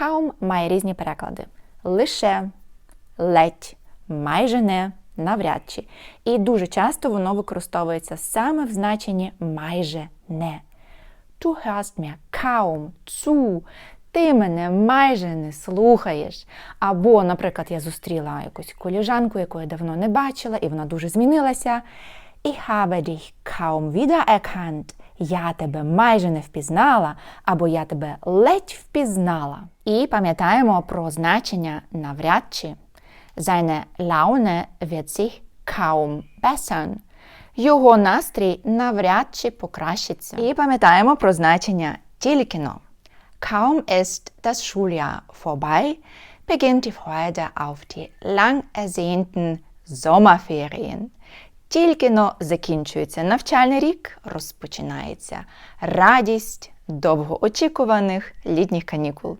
Kaum має різні переклади. Лише, ледь, майже не, навряд чи. І дуже часто воно використовується саме в значенні майже не. Du hörst mir kaum zu. Ти мене майже не слухаєш. Або, наприклад, я зустріла якусь коліжанку, яку я давно не бачила, і вона дуже змінилася. Ich habe dich kaum wiedererkannt. Я тебе майже не впізнала, або я тебе ледь впізнала. І пам'ятаємо про значення навряд чи. Seine Laune wird sich kaum bessern. Його настрій навряд чи покращиться. І пам'ятаємо про значення тільки-но. Kaum ist das Schuljahr vorbei, beginnt die Freude auf die lang ersehnten Sommerferien. Тільки но закінчується навчальний рік, розпочинається радість довгоочікуваних літніх канікул.